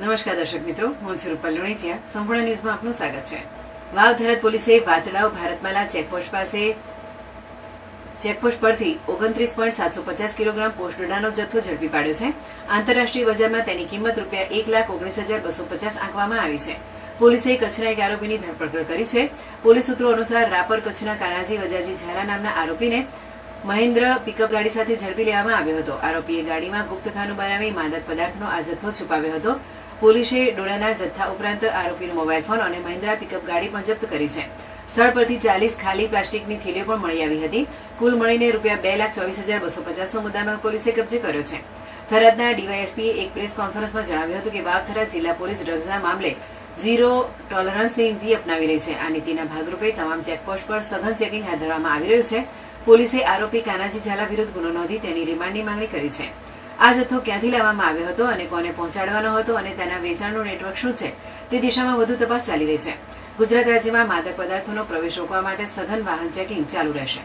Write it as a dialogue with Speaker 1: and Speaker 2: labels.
Speaker 1: નમસ્કાર દર્શક મિત્રો, હું છું રૂપલ લુણીચિયા. સંપૂર્ણ ન્યૂઝમાં આપનું સ્વાગત છે. વાવ થરાદ પોલીસે વાતડાવ ભારતમાલા ચેકપોસ્ટ પાસે ચેકપોસ્ટ પરથી ઓગણત્રીસ પોઈન્ટ સાતસો પચાસ કિલોગ્રામ પોસ્ટડોડાનો જથ્થો ઝડપી પાડ્યો છે. આંતરરાષ્ટ્રીય બજારમાં તેની કિંમત રૂપિયા એક લાખ ઓગણીસ હજાર બસો પચાસ આંકવામાં આવી છે. પોલીસે કચ્છના એક આરોપીની ધરપકડ કરી છે. પોલીસ સૂત્રો અનુસાર રાપર કચ્છના કાનાજી વજાજી ઝાલા નામના આરોપીને મહેન્દ્ર પિકઅપ ગાડી સાથે ઝડપી લેવામાં આવ્યો હતો. આરોપીએ ગાડીમાં ગુપ્તખાનું બનાવી માદક પદાર્થનો આ જથ્થો છુપાવ્યો હતો. પોલીસે ડોડાના જથ્થા ઉપરાંત આરોપીનો મોબાઈલ ફોન અને મહિન્દ્રા પિકઅપ ગાડી પણ જપ્ત કરી છે. સ્થળ પરથી ચાલીસ ખાલી પ્લાસ્ટિકની થેલીઓ પણ મળી આવી હતી. કુલ મળીને રૂપિયા બે લાખ ચોવીસ હજાર બસો પચાસનો મુદ્દામાં પોલીસે કબજે કર્યો છે. થરાદના ડીવાયએસપીએ એક પ્રેસ કોન્ફરન્સમાં જણાવ્યું હતું કે વાવ થરાદ જિલ્લા પોલીસ ડ્રગ્સના મામલે ઝીરો ટોલરન્સની નીતિ અપનાવી રહી છે. આ નીતિના ભાગરૂપે તમામ ચેકપોસ્ટ પર સઘન ચેકિંગ હાથ ધરવામાં આવી રહ્યું છે. પોલીસે આરોપી કાનાજી ઝાલા વિરુદ્ધ ગુનો નોંધી તેની રિમાન્ડની માંગણી કરી છે. આ જથ્થો ક્યાંથી લાવવામાં આવ્યો હતો અને કોને પહોંચાડવાનો હતો અને તેના વેચાણનું નેટવર્ક શું છે તે દિશામાં વધુ તપાસ ચાલી રહી છે. ગુજરાત રાજ્યમાં માદક પદાર્થોનો પ્રવેશ રોકવા માટે સઘન વાહન ચેકિંગ ચાલુ રહેશે.